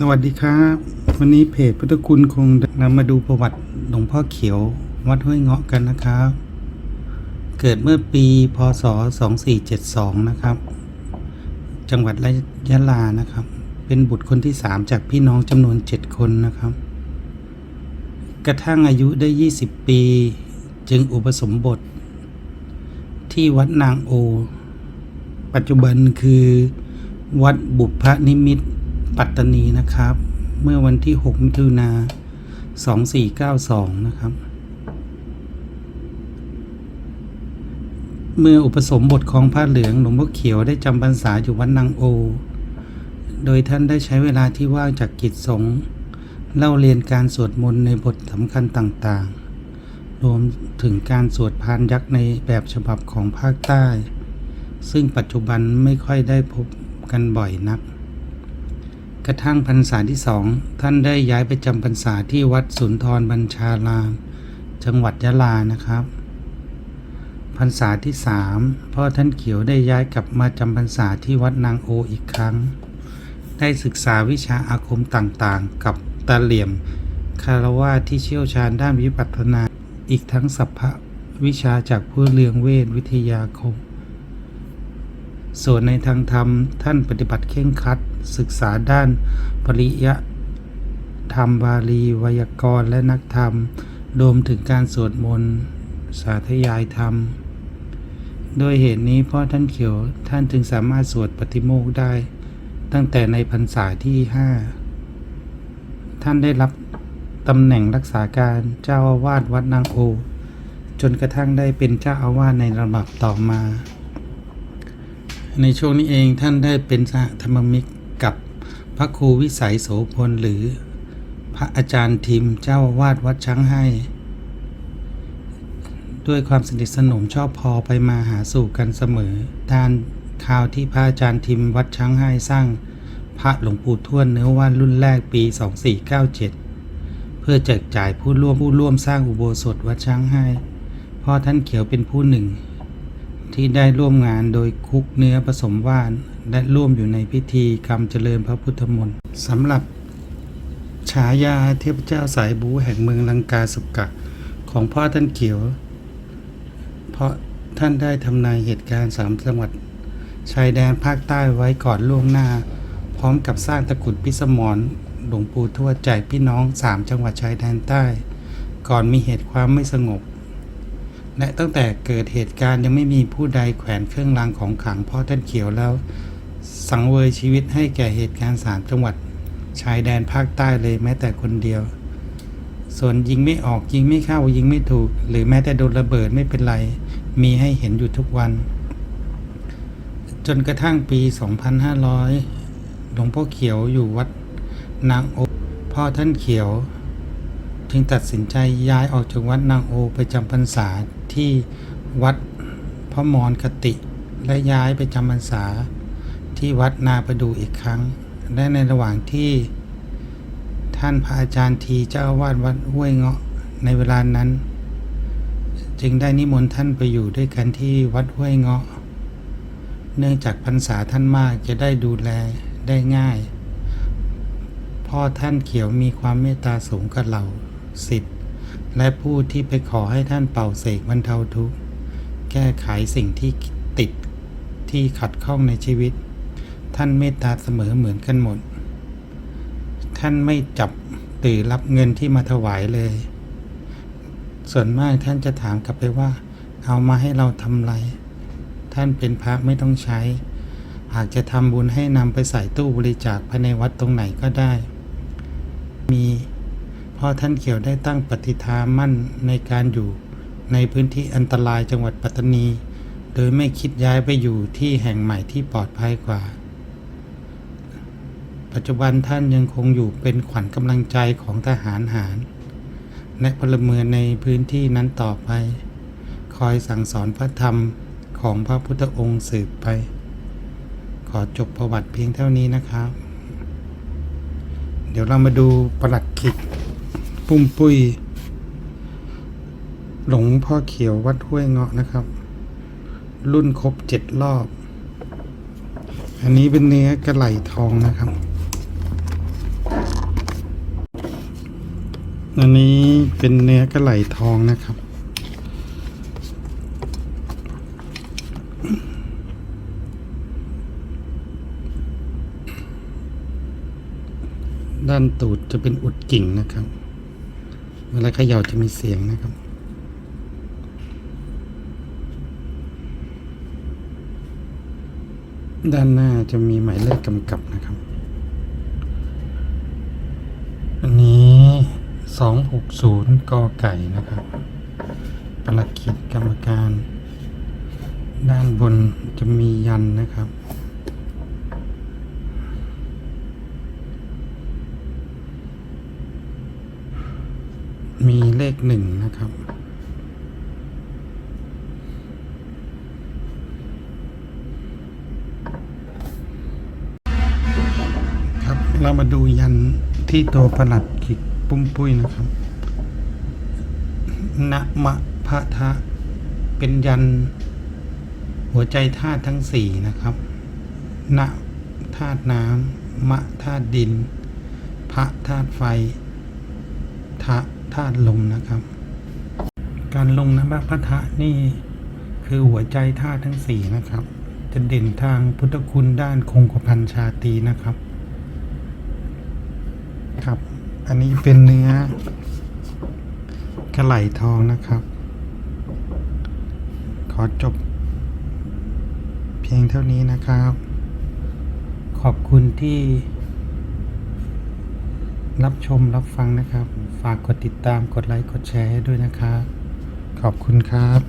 สวัสดีครับ วันนี้เพจพุทธคุณคงนำมาดูประวัติหลวงพ่อเขียววัดห้วยเงาะกันนะครับ เกิดเมื่อปีพศ 2472 นะครับ จังหวัดยะลานะครับ เป็นบุตรคนที่ 3 จากพี่น้องจำนวน 7 คนนะครับ กระทั่งอายุได้ 20 ปี จึงอุปสมบท ที่วัดนางโอ ปัจจุบันคือวัดบุพนิมิตร ปัตตานีนะครับ เมื่อวันที่6มิถุนา2492 นะครับ เมื่ออุปสมบทของพระเหลืองหลวงพ่อเขียวได้จำพรรษาอยู่วัดนางโอ โดยท่านได้ใช้เวลาที่ว่างจากกิจสงฆ์เล่าเรียนการสวดมนต์ในบทสำคัญต่างๆ รวมถึงการสวดพานยักษ์ในแบบฉบับของภาคใต้ ซึ่งปัจจุบันไม่ค่อยได้พบกันบ่อยนัก กระทั่งพรรษาที่สองท่านได้ย้ายไปจำพรรษาที่วัดสุนทรบัญชารามจังหวัดยะลานะครับ พรรษาที่สามพ่อท่านเขียวได้ย้ายกลับมาจำพรรษาที่วัดนางโออีกครั้ง ได้ศึกษาวิชาอาคมต่างๆ กับตาเหลี่ยมคารวาที่เชี่ยวชาญด้านวิปัสสนาอีกทั้งสัพพะวิชาจากผู้เลืองเวทวิทยาคม ส่วนในทางธรรมท่านปฏิบัติเข่งครัด ศึกษาด้านปริยธรรมบาลีไวยากรณ์และนักธรรม รวมถึงการสวดมนต์สาธยายธรรม โดยเหตุนี้พ่อท่านเขียวท่านจึงสามารถสวดปฏิโมกได้ ตั้งแต่ในพรรษาที่ห้าท่านได้รับตำแหน่งรักษาการเจ้าอาวาสวัดนางโอ จนกระทั่งได้เป็นเจ้าอาวาสในระดับต่อมา ในช่วงนี้เองท่านได้เป็นสหธรรมมิก พระครูวิสัยโสพลหรือ พระอาจารย์ทิมเจ้าวาสวัดช้างให้ ด้วยความสนิทสนมชอบพอไปมาหาสู่กันเสมอด้านข่าวที่พระอาจารย์ทิมวัดช้างให้สร้างพระหลวงปู่ทวดเนื้อว่านรุ่นแรกปี 2497 เพื่อแจกจ่ายผู้ร่วมผู้ร่วมสร้างอุโบสถวัดช้างให้พ่อท่านเขียวเป็นผู้หนึ่ง ที่ได้ร่วมงานโดยคุกเนื้อผสมว่าน และร่วมอยู่ในพิธีกรรมเจริญพระพุทธมนต์สำหรับฉายาเทพเจ้าสายบูแห่งเมืองลังกาสุกะ ของพ่อท่านเขียว เพราะท่านได้ทำนายเหตุการณ์สามจังหวัดชายแดนภาคใต้ไว้ก่อนล่วงหน้า พร้อมกับสร้างตะกุดพิสมรหลวงปู่ทวดแจพี่น้องสามจังหวัดชายแดนใต้ ก่อนมีเหตุความไม่สงบ และตั้งแต่เกิดเหตุการณ์ยังไม่มีผู้ใดแขวนเครื่องรางของขลังพ่อท่านเขียวแล้ว สังเวยชีวิตให้แก่เหตุการณ์สามจังหวัดชายแดนภาคใต้เลยแม้แต่คนเดียว ส่วนยิงไม่ออกยิงไม่เข้ายิงไม่ถูก หรือแม้แต่โดนระเบิดไม่เป็นไร มีให้เห็นอยู่ทุกวัน จนกระทั่งปี 2500 หลวงพ่อเขียวอยู่วัดนางโอ พ่อท่านเขียว จึงตัดสินใจย้ายออกจากวัดนางโอไปจำพรรษาที่วัดพระมรคติ และย้ายไปจำพรรษา ที่วัดนาประดูอีกครั้ง และในระหว่างที่ท่านพระอาจารย์ทีเจ้าวาสวัดห้วยเงาะในเวลานั้น จึงได้นิมนต์ท่านไปอยู่ด้วยกันที่วัดห้วยเงาะ เนื่องจากพรรษาท่านมากจะได้ดูแลได้ง่าย พ่อท่านเขียวมีความเมตตาสูงกับเหล่าสิทธิ์และผู้ที่ไปขอให้ท่านเป่าเสกบรรเทาทุกข์แก้ไขสิ่งที่ติดที่ขัดข้องในชีวิต ท่านเมตตาเสมอเหมือนกันหมด ท่านไม่จับตือรับเงินที่มาถวายเลย ส่วนมากท่านจะถามกลับไปว่า เอามาให้เราทำไร ท่านเป็นพระไม่ต้องใช้ หากจะทำบุญให้นำไปใส่ตู้บริจาคภายในวัดตรงไหนก็ได้ มีพ่อท่านเขียวได้ตั้งปฏิฐามั่นในการอยู่ในพื้นที่อันตรายจังหวัดปัตตานี โดยไม่คิดย้ายไปอยู่ที่แห่งใหม่ที่ปลอดภัยกว่า ปัจจุบันท่านยังคงอยู่เป็นขวัญกำลังใจของทหารหาร และพลเมืองในพื้นที่นั้นต่อไป คอยสั่งสอนพระธรรมของพระพุทธองค์สืบไป ขอจบประวัติเพียงเท่านี้นะครับ เดี๋ยวเรามาดูประหลัดขิกปุ้มปุ้ย หลงพ่อเขียววัดห้วยเงาะนะครับ รุ่นครบเจ็ดรอบ อันนี้เป็นเนื้อกระไหลทองนะครับ อันนี้เป็นเนื้อกระไหลทองนะครับ ด้านตูดจะเป็นอุดกิ่งนะครับ เวลาเขย่าจะมีเสียงนะครับด้านหน้าจะมีหมายเลขกำกับนะครับ 260กอไก่นะครับประหลักขีดกรรมการ ด้านบนจะมียันนะครับ มีเลขหนึ่งนะครับครับเรามาดูยันที่ตัวประหลัดขิก ปุ้มปุ้ยนะครับนะมะพะทะ เป็นยัน หัวใจธาตุทั้งสี่นะครับนะธาตุน้ำมะธาตุดิน พระธาตุไฟทะธาตุลมนะครับ การลงนะพระทะนี่คือหัวใจธาตุทั้งสี่นะครับ จะเด่นทางพุทธคุณด้านคงกพันชาตีนะครับ ครับ อันนี้เป็นเนื้อกระไหลทองนะครับ ขอจบ เพียงเท่านี้นะครับ ขอบคุณที่ รับชมรับฟังนะครับ ฝากกดติดตามกดไลค์กดแชร์ให้ด้วยนะครับ ขอบคุณครับ